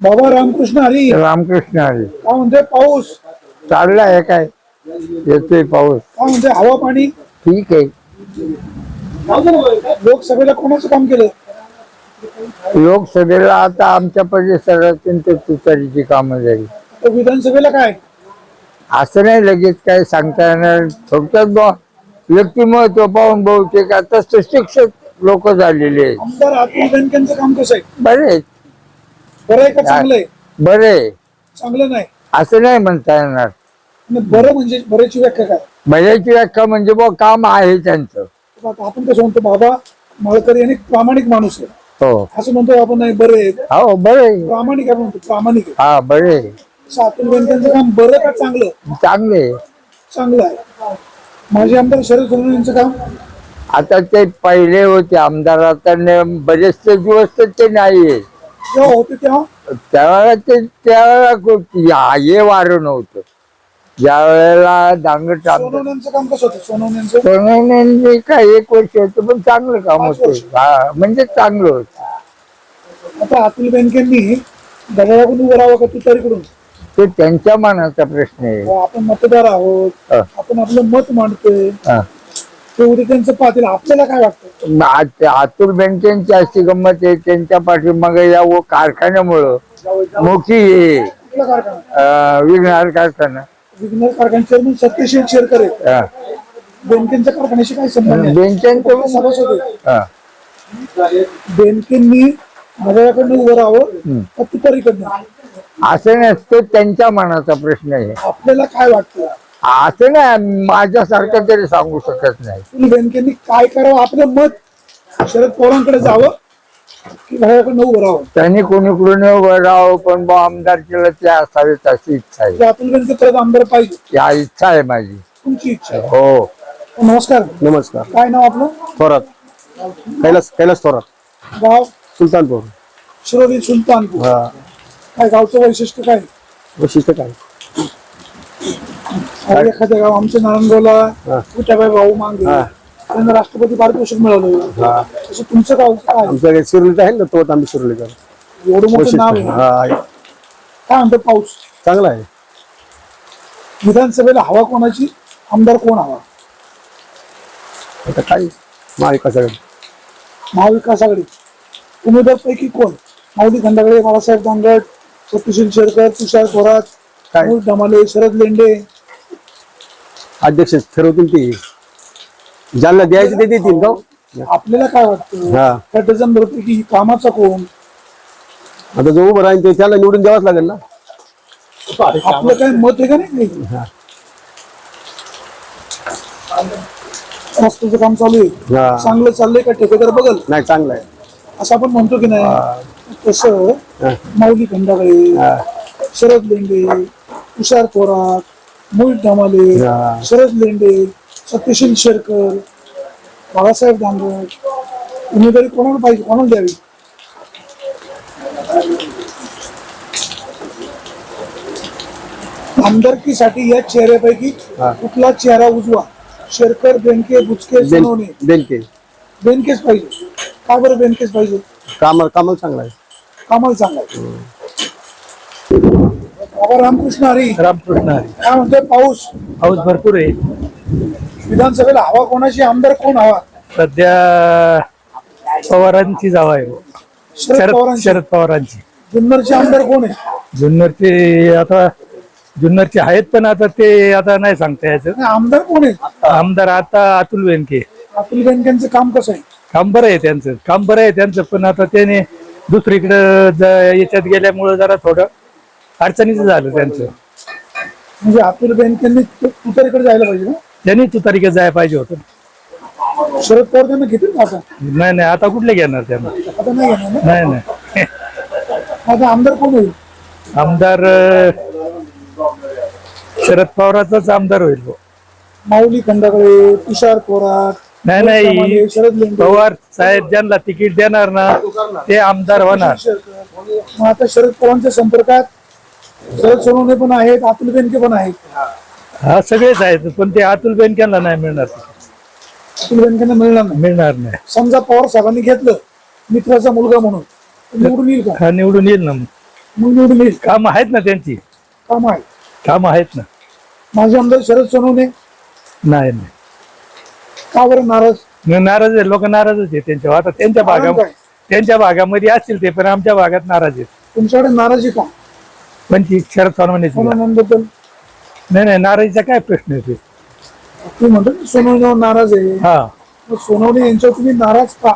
बाबा रामकृष्ण हरी. रामकृष्ण हरी. काय म्हणते पाऊस. चालला आहे काय? येतोय पाऊस. काय म्हणते हवा पाणी? ठीक आहे. लोकसभेला कोणाचं काम केलं? लोकसभेला आता आमच्या परिसरात ते तुतारीची कामं झाली. तर विधानसभेला काय? असं नाही लगेच काय सांगता येणार. थोडक्यात बुवा व्यक्तिमत्व पाहून बहुतेक आता सुशिक्षित लोक झालेले आहेत. आमदार अतुल बेनकेंचं काम कसं आहे? बरे आहेत, बरं आहे का? चांगलं आहे. बरे आहे. चांगलं नाही. असं नाही म्हणता येणार. आणि बरं म्हणजे बऱ्याची व्याख्या काय? बऱ्याची व्याख्या म्हणजे बुवा काम आहे त्यांचं. आता आपण कसं म्हणतो बाबा माळकर यांनी प्रामाणिक माणूस आहे. हो. असं म्हणतो आपण नाही बरं आहे. हो बरे आहे. प्रामाणिक आहे म्हणतो प्रामाणिक आहे. हा बरे आहे. अतुल बेनकेंचं काम बरं का चांगलं? चांगले आहे. चांगलं आहे. माजी आमदार शरद सोनवणे यांचं काम? आता ते पहिले होते आमदार आता ने- बरेचसे दिवस तर ते नाहीये जेव्हा होते तेव्हा? त्यावेळेला ते त्यावेळेला हे वारं नव्हतं ज्या वेळेला आमदार सोनवण्यांचं काम कसं होतं? सोनवण्यांचं सोनवणे काय एक वर्ष होतं पण चांगलं काम पाच होतं. वर्ष. हा म्हणजे चांगलं होतं. आता अतुल बेनकेंनी दगडाकडून उभं राहावं का तुतारीकडून? ते त्यांच्या मनाचा प्रश्न आहे. आपण मतदार आहोत. हा. आपण आपलं मत मांडतोय. हा. तेवढी त्यांचं पाहतील. आपल्याला काय वाटतं? मग आ- अतुल बँकेची अशी गंमत आहे. त्यांच्या पाठीमागे या व कारखान्यामुळं. मोठी हे. कुठला कारखाना? अं, विघ्नहार कारखाना. विघ्नर चेअरमन सत्यशील शेरकर आहेत. हा. कारखान्याशी काय संबंध नाही. बेंचांचं आपले सभासद. हा. बेनकेंनी दगडाकडनं उभं राहावं का तुतारीकडनं असं नसतं त्यांच्या मनाचा प्रश्न आहे. आपल्याला काय वाटतं? असं नाही माझ्यासारखं तरी सांगू शकत नाही. अतुल बेनकेंनी काय करावं? आपलं मत शरद पवारांकडे जावं की दगडाकडनं उभं राहावं? त्यांनी कोणीकडून राहावं पण बा आमदार केलं ते असावेत अशी इच्छा आहे. अतुल बेनके परत आमदार पाहिजे. या इच्छा आहे माझी. तुमची इच्छा आहे. हो. नमस्कार. नमस्कार. काय नाव आपलं? थोरात. कैलास कैलास थोरात. गाव? सुलतानपूर. शिरोली सुलतानपूर. हा. काय गावचं वैशिष्ट्य काय? वैशिष्ट्य काय? एखाद्या गाव आमच्या नारायणगावला. कुठ्याबाई भाऊ मांगे. त्यांना राष्ट्रपती पारितोषिक मिळालं. हा. तसं तुमचं गाव काय शिरोलीचं आहे ना थोरात आम्ही शिरोलीकर एवढं मोठं नाव आहे. काय म्हणतो पाऊस? चांगला आहे. विधानसभेला हवा कोणाची? आमदार कोण हवा? आता काय? महाविकासाकडे महाविकास आघाडी. उमेदवार पैकी कोण? माऊली खंडागळे बाळासाहेब दांगट सत्यशील शेरकर तुषार थोरात काय? धमाले शरद लेंडे अध्यक्ष ठरवतील ते. ज्यांना द्यायचे ते देतील का? आपल्याला काय वाटतं? हा. त्या डझन पैकी कामाचा कोण? आता जो उभं राहील ते त्याला निवडून द्यावाच लागेल ना. आपलं काय मत आहे का नाही? हा. रस्त्याचं काम चालू आहे. चांगलं चाललंय का ठेकेदार बघल? नाही चांगलं आहे. असं आपण म्हणतो की नाही तसं हा. माऊली खंडागळे हा. शरद लेंडे तुषार थोरात मोहित धमाले हा. शरद लेंडे सत्यशील शेरकर बाळासाहेब दांगट उमेदवारी कोणाला पाहिजे कोणाला द्यावी? आमदारकीसाठी या चेहऱ्यापैकी हा. कुठला चेहरा उजवा? शेरकर बेनके बुचके सोनवणे. बेन बेनके. बेनकेच पाहिजे. का बरं बेनकेच पाहिजे? कामाला कामाला चांगला आहे. कामाला चांगला आहे. बाबा रामकृष्ण हरी. रामकृष्ण हरी. काय म्हणतोय? पाऊस. पाऊस भरपूर आहे. विधानसभेला हवा कोणाची? आमदार कोण हवा? सध्या पवारांची जावा आहे. शरद शरद पवारांची. शरद पवारांची. जुन्नरचे आमदार कोण आहे? जुन्नरचे आता जुन्नरचे आहेत पण आता ते आता नाही सांगता यायचं. नाही, आमदार कोण आहे? आमदार आता अतुल बेनके अतुल बेनकेंचं काम कसं आहे? काम बरं आहे त्यांचं. काम बरं आहे त्यांचं पण आता त्याने दुसरीकडं ज- याच्यात गेल्यामुळं जरा थोडं अडचणीचं झालं त्यांचं. म्हणजे अतुल बेनकेंनी तु- तुतारीकडे जायला पाहिजे ना? त्यांनी तुतारीकडे जायला पाहिजे होतं. शरद पवार त्यांना घेतील का आता? नाही नाही आता कुठले घेणार त्यांना? आता नाही घेणार ना? नाही नाही. आता आमदार कोण होईल? आमदार अं, शरद पवाराचाच आमदार होईल बुवा. माऊली खंडागळे तुषार थोरात नाही नाही शरद लेंडे. पवार साहेब ज्यांना तिकीट देणार ना ते आमदार होणार. मग आता शरद पवारांच्या संपर्कात शरद सोनवणे पण आहेत अतुल बेनके पण आहेत. हा सगळेच आहेत पण ते अतुल बेनक्यांना नाही मिळणार. अतुल बेनकेंना मिळणार नाही. मिळणार नाही. समजा पवार साहेबांनी घेतलं मित्राचा मुलगा म्हणून तर निवडून येईल का? हा निवडून येईल ना मग. निवडून येईल. काम आहेत ना त्यांची? काम आहे काम आहेत ना. माझे आमदार शरद सोनवणे? नाही नाही. का बरं नाराज? न- नाराज आहे लोक नाराजच आहे त्यांच्यावर आता त्यांच्या कारण भागा काय? त्यांच्या भागामध्ये असतील ते पण आमच्या भागात नाराज आहेत. तुमच्याकडे नाराजी का? पण ती शरद सोनवणेची सोनवण्यांबद्दल? नाही नाही नाराजीचा काय प्रश्न आहे ते? म्हणतो ना सोनवण्यावर नाराज आहे. हा. मग सोनवणे यांच्यावर तुम्ही नाराज का?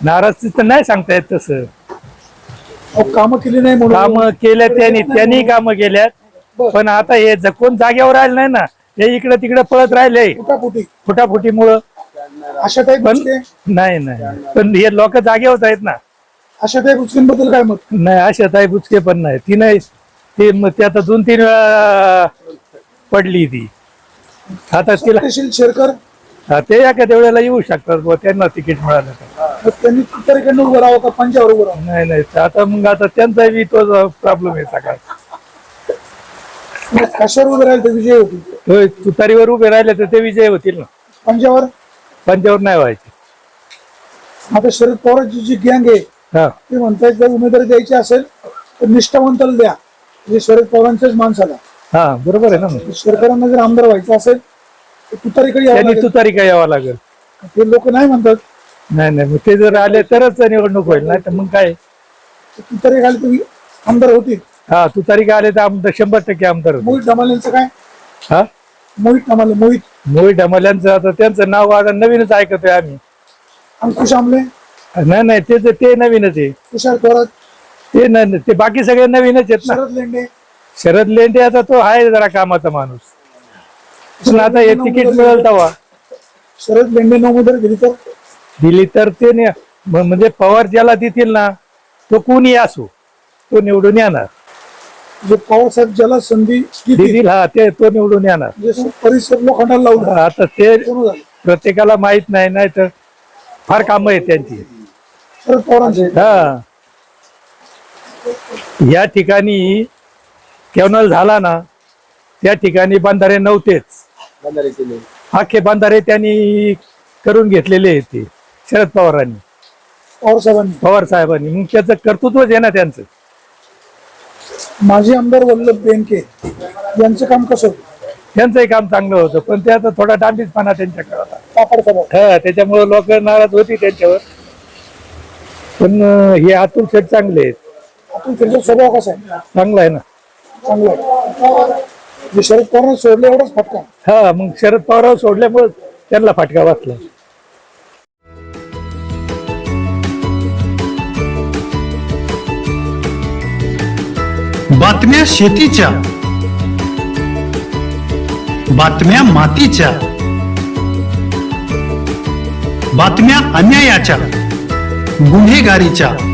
नाराज तर नाही सांगता येत तसं. कामं केली नाही म्हणून. काम केल्या त्यांनी त्यांनी काम केल्यात. बरं. पण आता हे ज- कोण जागेवर राहिलं नाही ना हे इकडे तिकडे पळत राहिले. फुटाफुटी. फुटाफुटीमुळं. अशा टाईप पण नाही नाही. पण हे लोक जागेवर आहेत ना. अशा टाईप उचकेंबद्दल काय मत? नाही अशा ताई बुचके पण नाही. ती नाही. ती मग ती आता दोन तीन वेळा पडली ती. आता तिला शेरकर? हा, ते एखाद्या वेळेला येऊ शकतात बुवा त्यांना तिकीट मिळालं तर. मग त्यांनी तुतारीकडनं उभं राहावं का पंजावर उभं राहावं? नाही नाही आता मग आता त्यांचा बी तो प्रॉब्लेम आहे सकाळ मग कशावर उभे राहिले तर विजय होतील? होय तुतारीवर उभे राहिले तर ते विजय होतील ना. पंजावर पंजावर नाही व्हायचे. आता शरद पवारांची जी गँग आहे हा. ते म्हणतायत जर उमेदवारी द्यायची असेल तर निष्ठावंताला द्या. म्हणजे शरद पवारांच्याच माणसाला. हा बरोबर आहे ना मग. शेरकरांना जर आमदार व्हायचं असेल तर तुतारीकडे यावं त्यांनी लागेल. तुतारी काय यावं लागेल. ते लोक नाही म्हणतात. नाही नाही मग ते जर आले तरच निवडणूक होईल नाही तर मग काय? तुतारी घाली तुम्ही आमदार होतील. हा तुतारी काय आले तर आमदार शंभर टक्के आमदार होतील. मोहित डमालेंचं काय? हा? मोहित डमाले मोहित. मोहित ढमाल्यांचं आता त्यांचं नाव आता नवीनच ऐकतोय आम्ही. अंकुश आमले. नाही नाही ते नवीनच आहे. तुषार थोरात. ते न- ते बाकी सगळे नवीनच आहेत ना. शरद लेंडे. शरद लेंडे आता तो आहे जरा कामाचा माणूस. पण आता हे तिकीट मिळेल तेव्हा. शरद लेंडेनं उमेदवारी दिली तर? दिली तर ते ने- म्हणजे पवार ज्याला देतील ना तो कोणी असो तो निवडून येणार. जे पवार साहेब ज्याला संधी दिली देतील हा ते तो निवडून येणार. म्हणजे परिसर लोखंडाला लावला आता ते कोण झालं. प्रत्येकाला माहीत नाही नाही तर फार कामं आहेत त्यांची. शरद पवारांचे. हा. या ठिकाणी केवनल झाला ना त्या ठिकाणी बंधारे नव्हतेच. अख्खे बंधारे त्यांनी करून घेतलेले आहेत ते शरद पवारांनी. पवार साहेबांनी. पवार साहेबांनी. मग त्याचं कर्तृत्वच आहे ना त्यांचं. माजी आमदार वल्लभ बेनके यांचं काम कसं होतं? त्यांचंही काम चांगलं होतं पण ते आता थोडा डांबीसपणा त्यांच्याकडे होता हा त्याच्यामुळे लोक नाराज होती त्यांच्यावर. पण हे अतुल शेठ चांगले आहेत. त्यांचा स्वभाव कसा आहे? चांगला आहे ना. चांगला आहे. जे शरद पवारांना सोडले एवढाच फटका. हा मग शरद पवार सोडल्यामुळे त्यांना फटका बसला. बातम्या शेतीच्या. बातम्या मातीच्या. बातम्या अन्यायाच्या. गुन्हेगारीच्या.